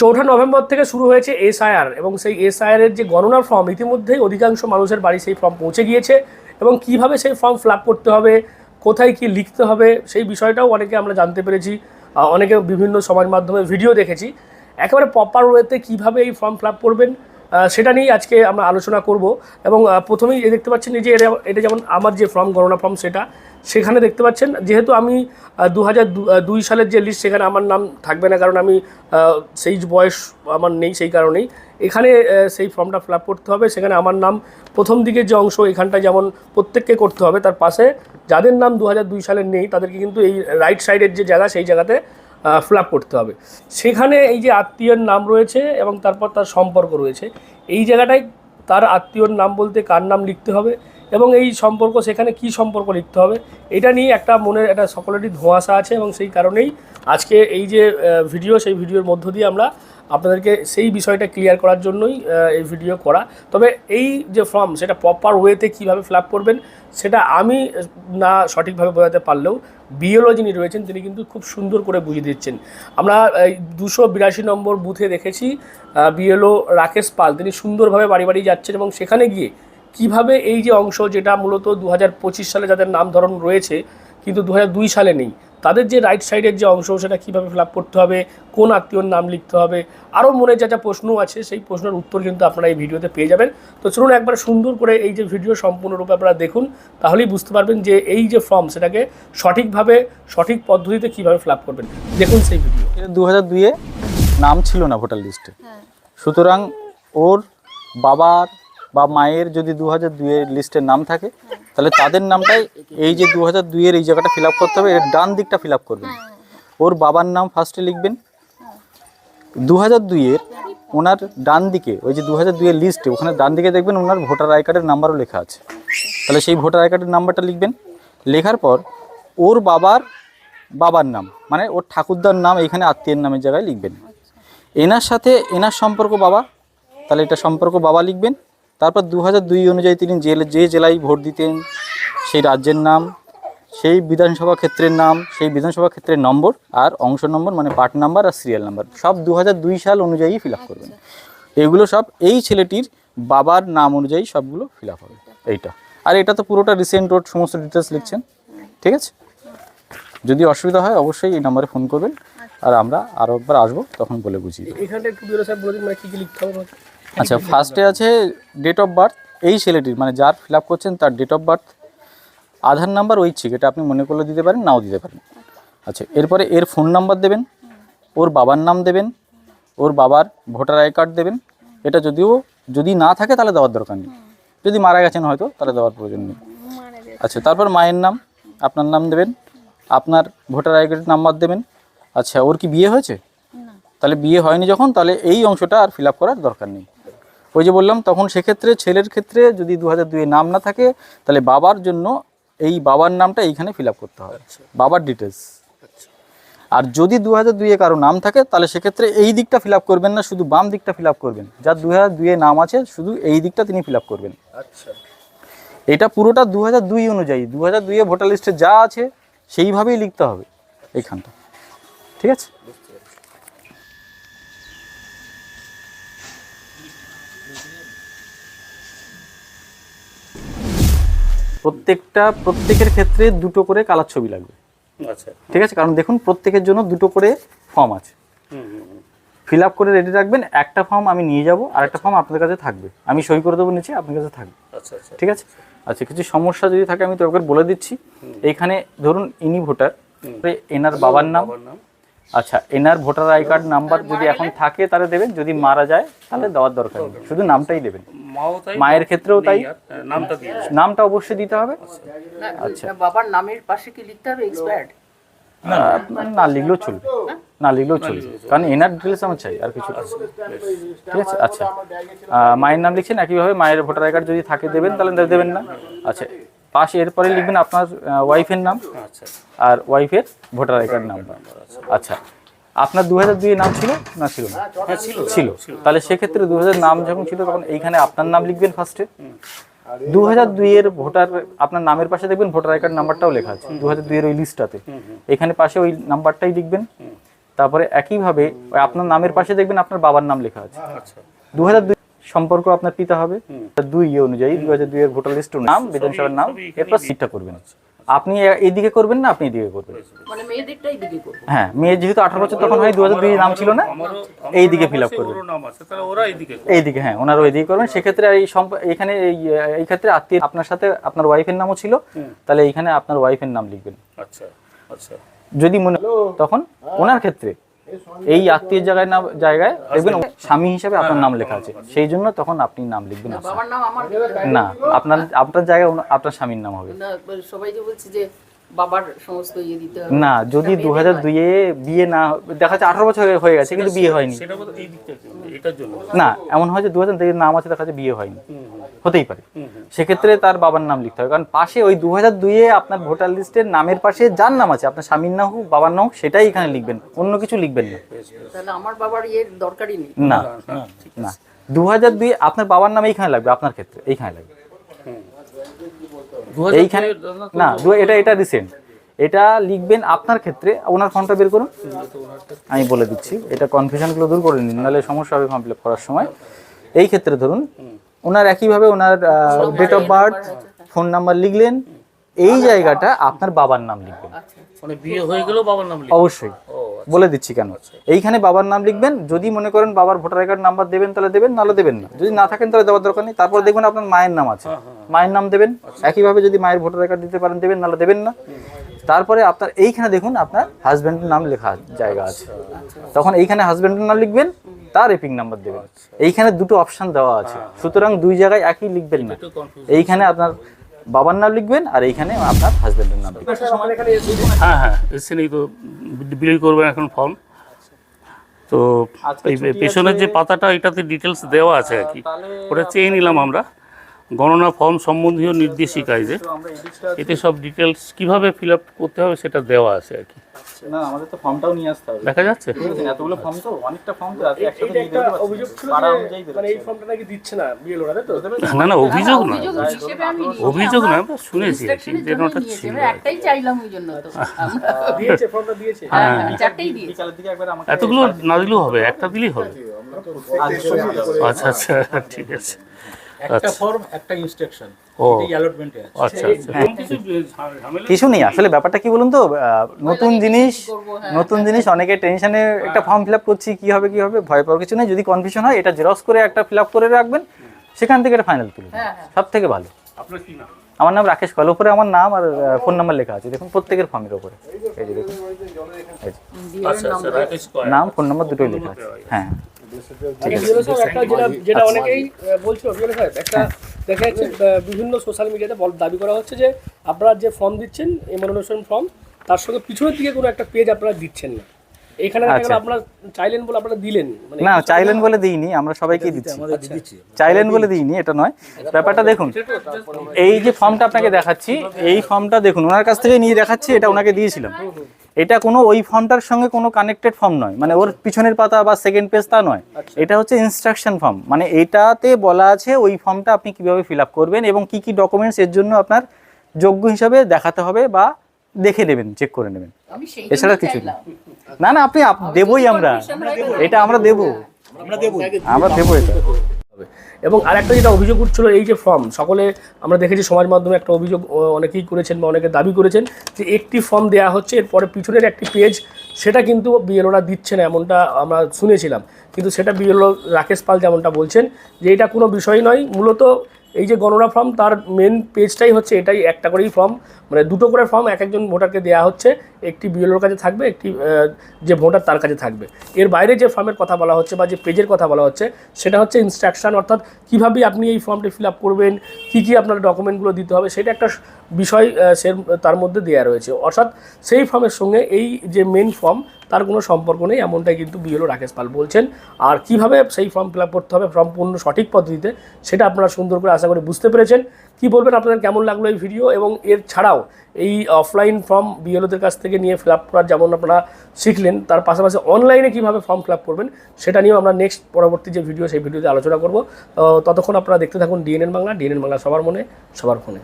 চৌঠা নভেম্বর থেকে শুরু হয়েছে এসআইআর এবং সেই এসআইআর এর যে গণনার ফর্ম, ইতিমধ্যেই অধিকাংশ মানুষের বাড়ি সেই ফর্ম পৌঁছে গিয়েছে এবং কীভাবে সেই ফর্ম ফিল করতে হবে, কোথায় কি লিখতে হবে সেই বিষয়টাও অনেকে আমরা জানতে পেরেছি অনেকে বিভিন্ন সমাজ মাধ্যমে ভিডিও দেখেছি। একেবারে প্রপার ওয়েতে কীভাবে এই ফর্ম ফিল করবেন সেটা নিয়েই আজকে আমরা আলোচনা করব। এবং প্রথমেই দেখতে পাচ্ছেন যে এটা- এটা যেমন আমার যে ফর্ম, গণনা ফর্ম সেটা, সেখানে দেখতে পাচ্ছেন যেহেতু আমি দু দুই সালের যে লিস্ট সেখানে আমার নাম থাকবে না, কারণ আমি সেই বয়স আমার নেই সেই কারণেই, এখানে সেই ফর্মটা ফিল করতে হবে। সেখানে আমার নাম, প্রথম দিকের যে অংশ এখানটা যেমন প্রত্যেককে করতে হবে, তার পাশে যাদের নাম দু হাজার দুই সালের নেই, তাদেরকে কিন্তু এই রাইট সাইডের যে জায়গা, সেই জায়গাতে ফিল করতে হবে। সেখানে এই যে আত্মীয়ের নাম রয়েছে এবং তারপর তার সম্পর্ক রয়েছে, এই জায়গাটায় তার আত্মীয়র নাম বলতে কার নাম লিখতে হবে এবং এই সম্পর্ক সেখানে কি সম্পর্ক লিখতে হবে, এটা নিয়ে একটা মনের একটা সকলেরই ধোঁয়াশা আছে এবং সেই কারণেই আজকে এই যে ভিডিও সেই ভিডিওর মধ্য দিয়ে আমরা আপনাদেরকে সেই বিষয়টা ক্লিয়ার করার জন্যই এই ভিডিও করা। তবে এই যে ফর্ম সেটা প্রপার ওয়েতে কীভাবে ফিল করবেন, সেটা আমি না সঠিকভাবে বোঝাতে পারলেও বিএলও যিনি রয়েছেন, তিনি কিন্তু খুব সুন্দর করে বুঝিয়ে দিচ্ছেন। আমরা, এই দুশো বিরাশি নম্বর বুথে দেখেছি বিএলও রাকেশ পাল। তিনি সুন্দরভাবে বাড়ি বাড়ি যাচ্ছেন এবং সেখানে গিয়ে কীভাবে এই যে অংশ, যেটা মূলত দু হাজার পঁচিশ সালে যাদের নাম ধরন রয়েছে, কিন্তু দু হাজার দুই সালে নেই তাদের যে রাইট সাইডের যে অংশ সেটা কীভাবে ফিল করতে হবে কোন আত্মীয়র নাম লিখতে হবে আরও মনে যা যা প্রশ্ন আছে সেই প্রশ্নের উত্তর কিন্তু আপনারা এই ভিডিওতে পেয়ে যাবেন। তো চলুন একবার সুন্দর করে এই যে ভিডিও সম্পূর্ণরূপে আপনারা দেখুন তাহলেই বুঝতে পারবেন যে এই যে ফর্ম সেটাকে সঠিকভাবে সঠিক পদ্ধতিতে কীভাবে ফিল করবেন। দেখুন সেই ভিডিও দু হাজার দুইয়ে নাম ছিল না ভোটার লিস্টে সুতরাং ওর বাবার বা মায়ের যদি দু হাজার দুইয়ের লিস্টের নাম থাকে, তাহলে তাদের নামটাই এই যে দু হাজার দুইয়ের এই জায়গাটা ফিল আপ করতে হবে, এর ডান দিকটা ফিল আপ করবেন। ওর বাবার নাম ফার্স্টে লিখবেন। দু হাজার দুইয়ের ওনার ডান দিকে, ওই যে দু হাজার দুইয়ের লিস্টে ওখানে ডান দিকে দেখবেন ওনার ভোটার আই কার্ডের নাম্বারও লেখা আছে। তাহলে সেই ভোটার আই কার্ডের নাম্বারটা লিখবেন। লেখার পর ওর বাবার বাবার নাম মানে ওর ঠাকুরদার নাম এখানে আত্মীয়ের নামের জায়গায় লিখবেন। এনার সাথে এনার সম্পর্ক বাবা, তাহলে এটা সম্পর্ক বাবা লিখবেন। তারপর দু হাজার দুই অনুযায়ী তিনি যে যে জেলায় ভোট দিতেন সেই রাজ্যের নাম সেই বিধানসভা ক্ষেত্রের নাম সেই বিধানসভা ক্ষেত্রের নম্বর আর অংশ নম্বর মানে পার্ট নাম্বার আর সিরিয়াল নাম্বার। সব দু দুই সাল অনুযায়ী ফিল আপ করবেন। এগুলো সব এই ছেলেটির বাবার নাম অনুযায়ী সবগুলো ফিল আপ হবে। এইটা। আর এটা তো পুরোটা রিসেন্ট ওর সমস্ত ডিটেলস লিখছেন। ঠিক আছে? যদি অসুবিধা হয় অবশ্যই এই নাম্বারে ফোন করবেন। আর আমরা আরও একবার আসব তখন বলে বুঝিয়ে দেবো। এখানটা একটু বলে দিন মানে কী কী লিখতে হবে? আচ্ছা ফার্স্টে আছে ডেট অফ বার্থ এই ছেলেটির মানে যার ফিল আপ করছেন তার date of birth Aadhaar number ঐচ্ছিক এটা আপনি মনে করলে দিতে পারেন নাও দিতে পারেন। আচ্ছা এরপরে এর ফোন নাম্বার দেবেন ওর বাবার নাম দেবেন ওর বাবার ভোটার আই কার্ড দেবেন এটা যদিও যদি না থাকে তাহলে দেওয়ার দরকার নেই। যদি মারা গেছেন হয়তো তাহলে দেওয়ার প্রয়োজন নেই। আচ্ছা তারপর মায়ের নাম আপনার নাম দেবেন আপনার ভোটার আই কার্ডের নাম্বার দেবেন। আচ্ছা ওর কি বিয়ে হয়েছে? তাহলে বিয়ে হয়নি যখন তাহলে এই অংশটা আর ফিল আপ করার দরকার নেই। ওই যে বললাম তখন সেক্ষেত্রে ছেলের ক্ষেত্রে যদি দু হাজার দুয়ে নাম না থাকে তাহলে বাবার জন্য এই বাবার নামটা এইখানে ফিল আপ করতে হবে। বাবার ডিটেলস আর যদি দু হাজার দুইয়ে কারও নাম থাকে তাহলে সেক্ষেত্রে এই দিকটা ফিল আপ করবেন না শুধু বাম দিকটা ফিল আপ করবেন। যার দু হাজার দুইয়ে নাম আছে শুধু এই দিকটা তিনি ফিল আপ করবেন। আচ্ছা। এটা পুরোটা দু হাজার দুই অনুযায়ী দু হাজার দুইয়ে ভোটার লিস্টে যা আছে সেইভাবেই লিখতে হবে এইখানটা। ঠিক আছে? প্রত্যেকটা প্রত্যেকের ক্ষেত্রে দুটো করে কালার ছবি লাগবে। আচ্ছা। ঠিক আছে? কারণ দেখুন প্রত্যেকের জন্য দুটো করে ফর্ম আছে। ফিল আপ করে রেডি রাখবেন একটা ফর্ম আমি নিয়ে যাব আর একটা ফর্ম আপনাদের কাছে থাকবে। আমি সই করে দেবো নিচে আপনার কাছে থাকবে। আচ্ছা আচ্ছা। ঠিক আছে? আচ্ছা কিছু সমস্যা যদি থাকে আমি তোকে বলে দিচ্ছি। এখানে ধরুন ইনি ভোটার এনার বাবার নাম। আচ্ছা এনার ভোটার আই কার্ড নাম্বার যদি এখন থাকে তাহলে দেবেন যদি মারা যায় তাহলে দেওয়ার দরকার নেই। শুধু নামটাই দেবেন। মায়ের ক্ষেত্রেও তাই। নামটা নামটা অবশ্যই দিতে হবে। আচ্ছা। বাবার নামের পাশে কি লিখতে হবে এক্সপায়ার্ড না লিখলেও চলবে। না? লিখলেও চলবে। কারণ এনার ডিটেলস আমার চাই আর কিছু না। ঠিক আছে আচ্ছা। মায়ের নাম লিখছেন একইভাবে মায়ের ভোটার আই কার্ড যদি থাকে দেবেন তাহলে দেবেন না? আচ্ছা পাশে এরপরে লিখবেন আপনার ওয়াইফের নাম আচ্ছা। আর ওয়াইফের ভোটার আই কার্ড নাম্বার আচ্ছা। আপনার দু হাজার দুই নাম ছিল না ছিল না? হ্যাঁ ছিল। ছিল। তাহলে সেক্ষেত্রে দু হাজার নাম যখন ছিল তখন এইখানে আপনার নাম লিখবেন ফার্স্টে দু হাজার দুইয়ের ভোটার আপনার নামের পাশে দেখবেন ভোটার আই কার্ড নাম্বারটাও লেখা আছে। দু হাজার দুইয়ের ওই লিস্টটাতে এখানে পাশে ওই নাম্বারটাই লিখবেন। তারপরে একইভাবে ওই আপনার নামের পাশে দেখবেন আপনার বাবার নাম লেখা আছে। আচ্ছা। দু হাজার সম্পর্ক আপনার পিতা হবে। দুই ইয়ে অনুযায়ী দু হাজার দুই এর ভোটার লিস্ট নাম বিধানসভার নাম এরপর সিটটা করবেন। আপনি এইদিকে করবেন না আপনি এদিকে করবেন। মানে দিকে করব হ্যাঁ মেয়ের যেহেতু আঠারো বছর তখন হয় দু হাজার দুই নাম ছিল না। এই দিকে ফিল আপ করবেন। নাম আছে এইদিকে এইদিকে হ্যাঁ ওনারা ওইদিকে করবেন। সেক্ষেত্রে এই সম্প- এখানে এই এই ক্ষেত্রে আত্মীয় আপনার সাথে আপনার ওয়াইফের নামও ছিল। তাহলে এইখানে আপনার ওয়াইফের নাম লিখবেন। আচ্ছা আচ্ছা। যদি মনে তখন ওনার ক্ষেত্রে এই আত্মীয় জায়গায় না জায়গায় দেখবেন স্বামী হিসাবে আপনার নাম লেখা আছে সেই জন্য তখন আপনি নাম লিখবেন না। আপনার আপনার জায়গায় আপনার স্বামীর নাম হবে সবাই যে বলছে যে বাবার সমস্ত ইয়ে দিতে হবে। না যদি দু হাজার দুইয়ে বিয়ে না দেখা যাচ্ছে আঠারো বছর হয়ে গেছে কিন্তু বিয়ে হয়নি। সেটা বোধ এই দিকটা জন্য। না এমন হয় যে দু হাজার দুইয়ের নাম আছে দেখা যাচ্ছে বিয়ে হয়নি। হতেই পারে। সেক্ষেত্রে তার বাবার নাম লিখতে হবে। কারণ পাশে ওই দু হাজার দুইয়ে আপনার ভোটার লিস্টের নামের পাশে যার নাম আছে আপনার স্বামীর নাম হোক বাবার নাম হোক সেটাই এখানে লিখবেন। অন্য কিছু লিখবেন না। তাহলে আমার বাবার ইয়ের দরকারই নেই। না না দু হাজার দুই আপনার বাবার নাম এইখানে লাগবে আপনার ক্ষেত্রে এইখানে লাগবে। এইখানে না এটা এটা রিসেন্ট এটা লিখবেন আপনার ক্ষেত্রে। ওনার ফর্মটা বের করুন। আমি বলে দিচ্ছি। এটা কনফিউশনগুলো দূর করে নিন নাহলে সমস্যা হবে ফর্ম ফিল করার সময়। এই ক্ষেত্রে ধরুন ওনার একইভাবে ওনার date of birth phone number লিখলেন। এই জায়গাটা আপনার বাবার নাম লিখবেন। মানে বিয়ে হয়ে গেলেও বাবার নাম অবশ্যই। বলে দিচ্ছি কেন? এইখানে বাবার নাম লিখবেন যদি মনে করেন বাবার ভোটার কার্ড নাম্বার দেবেন তাহলে দেবেন নাহলে দেবেন না। যদি না থাকেন তাহলে দেওয়ার দরকার নেই। তারপর দেখবেন আপনার মায়ের নাম আছে। মায়ের নাম দেবেন। একইভাবে যদি মায়ের ভোটার কার্ড দিতে পারেন দেবেন নাহলে দেবেন না। তারপরে আপনার এইখানে দেখুন আপনার হাজব্যান্ডের নাম লেখা জায়গা আছে। তখন এইখানে হাজব্যান্ডের নাম লিখবেন তার এপিং নাম্বার দেবেন। এইখানে দুটো অপশান দেওয়া আছে। সুতরাং দুই জায়গায় একই লিখবেন না। এইখানে আপনার বাবার নাম লিখবেন আর এইখানে আপনার হাজবেন্ডের নাম লিখবেন। হ্যাঁ হ্যাঁ এসেছেনই তো বিলি করবেন এখন ফর্ম তো এই পেছনের যে পাতাটা এটাতে ডিটেলস দেওয়া আছে আর কি। ওটা চেয়ে নিলাম আমরা। গণনা ফর্ম সম্বন্ধীয় নির্দেশিকায় যে এতে সব ডিটেলস কীভাবে ফিল আপ করতে হবে সেটা দেওয়া আছে আর কি। না আমাদের তো ফর্মটাও নিয়ে আসতে হবে। দেখা যাচ্ছে? এতগুলো ফর্ম তো অনেকটা ফর্ম তো আছে একসাথে এইটা দিতে অভিযোগ ছিল পাড়া যে অনুযায়ী মানে এই ফর্মটা নাকি দিচ্ছে না বিএলওরা তো? হ্যাঁ, না না অভিযোগ না অভিযোগ না আমরা শুনেছি আর কি যে জন্যই ওটা নিয়েছি। ছিল। একটাই চাইলাম ওই জন্য তো। দিয়েছে ফর্মটা দিয়েছে। হ্যাঁ, হ্যাঁ, চারটেই বিকালের দিকে একবার আমাকে এতগুলো না দিলেও হবে একটা দিলেই হবে। আচ্ছা আচ্ছা ঠিক আছে। একটা ফর্ম একটা ইনস্ট্রাকশন আচ্ছা আচ্ছা। কিছু নেই আসলে ব্যাপারটা কি বলুন তো? নতুন জিনিস নতুন জিনিস অনেকে টেনশনে একটা ফর্ম ফিল আপ করছি কি হবে কি হবে ভয় পাওয়ার কিছু নেই। যদি কনফিউশন হয় এটা জেরক্স করে একটা ফিল আপ করে রাখবেন সেখান থেকে এটা ফাইনাল তুলবেন সব থেকে ভালো। আপনার কি নাম? আমার নাম রাকেশ কল উপরে আমার নাম আর ফোন নাম্বার লেখা আছে। দেখুন প্রত্যেকের ফর্মের উপরে। এই যে দেখুন। আচ্ছা আচ্ছা রাকেশ কয় নাম ফোন নাম্বার দুটোই লেখা আছে। হ্যাঁ। একটা যেটা যেটা অনেকেই বলছিল বিএলও সাহেব একটা দেখা যাচ্ছে বিভিন্ন সোশ্যাল মিডিয়াতে দাবি করা হচ্ছে যে আপনারা যে ফর্ম দিচ্ছেন এমনোনেশন ফর্ম তার সঙ্গে পিছনের দিকে কোনো একটা পেজ আপনারা দিচ্ছেন না। এখানে আচ্ছা। আপনারা চাইলেন বলে আপনারা দিলেন মানে না চাইলেন বলে দিইনি আমরা সবাইকে দিচ্ছি। দিচ্ছি। চাইলেন বলে দিইনি এটা নয়। ব্যাপারটা দেখুন এই যে ফর্মটা আপনাকে দেখাচ্ছি এই ফর্মটা দেখুন ওনার কাছ থেকে নিয়ে দেখাচ্ছি এটা ওনাকে দিয়েছিলাম। এটা কোনো ওই ফর্মটার সঙ্গে কোনো কানেক্টেড ফর্ম নয়। মানে ওর পিছনের পাতা বা সেকেন্ড পেজ তা নয়। এটা হচ্ছে ইনস্ট্রাকশন ফর্ম মানে এটাতে বলা আছে ওই ফর্মটা আপনি কীভাবে ফিল আপ করবেন এবং কি কি ডকুমেন্টস এর জন্য আপনার যোগ্য হিসাবে দেখাতে হবে বা দেখে নেবেন চেক করে নেবেন। এছাড়া কিছু না। না না আপনি আপ- দেবই আমরা। এটা আমরা দেবো। আমরা দেবো আমরা দেবো এটা। এবং আরেকটা যেটা অভিযোগ উঠছিল, এই যে ফর্ম সকলে আমরা দেখেছি সমাজ মাধ্যমে একটা অভিযোগ অনেকেই করেছেন বা অনেকে দাবি করেছেন যে একটি ফর্ম দেওয়া হচ্ছে, এরপরে পিছনের একটি পেজ সেটা কিন্তু বিএলওরা দিচ্ছে না, এমনটা আমরা শুনেছিলাম। কিন্তু সেটা বিএলও রাকেশ পাল যেমনটা বলছেন যে এটা কোনো বিষয় নয়, মূলত এই যে গণনা ফর্ম তার মেন পেজটাই হচ্ছে এটাই, একটা করেই ফর্ম মানে দুটো করে ফর্ম এক একজন ভোটারকে দেওয়া হচ্ছে। একটি বিএলওর কাছে থাকবে, একটি যে ভোটার তার কাছে থাকবে। এর বাইরে যে ফর্মের কথা বলা হচ্ছে বা যে পেজের কথা বলা হচ্ছে, সেটা হচ্ছে ইনস্ট্রাকশন অর্থাৎ কীভাবে আপনি এই ফর্মটি ফিল আপ করবেন, কী কী আপনার ডকুমেন্টগুলো দিতে হবে, সেটা একটা বিষয় সে তার মধ্যে দেওয়া রয়েছে। অর্থাৎ সেই ফর্মের সঙ্গে এই যে মেন ফর্ম তার কোনো সম্পর্ক নেই, এমনটাই কিন্তু বিএলও রাকেশ পাল বলছেন। আর কীভাবে সেই ফর্ম ফিল আপ করতে হবে সম্পূর্ণ সঠিক পদ্ধতিতে, সেটা আপনারা সুন্দর করে আশা করি বুঝতে পেরেছেন। কি বলবেন, আপনাদের কেমন লাগল এই ভিডিও এবং এর ছাড়াও এই অফলাইন ফর্ম বিএলওদের কাছ থেকে নিয়ে ফিল আপ করার যেমন আপনারা শিখলেন, তার পাশাপাশি অনলাইনে কীভাবে ফর্ম ফিল আপ করবেন, সেটা নিয়েও আমরা নেক্সট পরবর্তী যে ভিডিও সেই ভিডিওতে আলোচনা করব। ততক্ষণ আপনারা দেখতে থাকুন ডিএনএন বাংলা ডিএনএন বাংলা সবার মনে, সবার ফোনে।